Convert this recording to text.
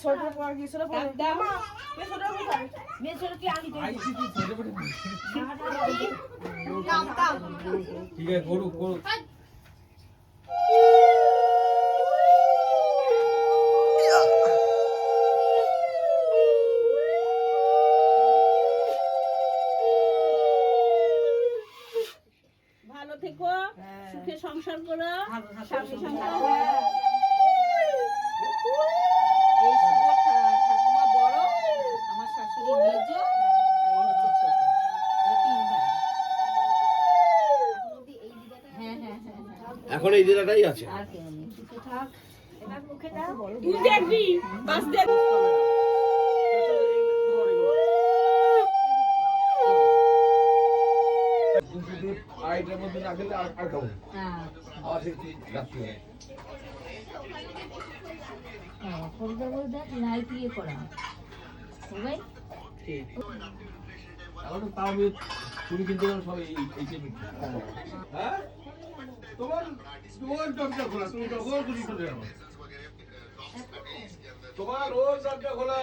পরে কি আনি ঠিক আছে করুক করুক ভালো থেকো সুখে সংসার করো স্বামী সংসার এই শুভ ঠা- ঠাকুমা বড় আমার শাশুড়ি মেজ আর এই হচ্ছে ছোট এরা তিন ভাই এখন অবধি এই দিদাটা হ্যাঁ হ্যাঁ হ্যাঁ হ্যাঁ এখন এই জেলাটাই আছে। দেখবি সবাই তাও আমি কিনতে গেলে সব এই এই হ্যাঁ? তোমার তোমার দরজা খোলা তুমি চুরি করে তোমার ওর দরজা খোলা।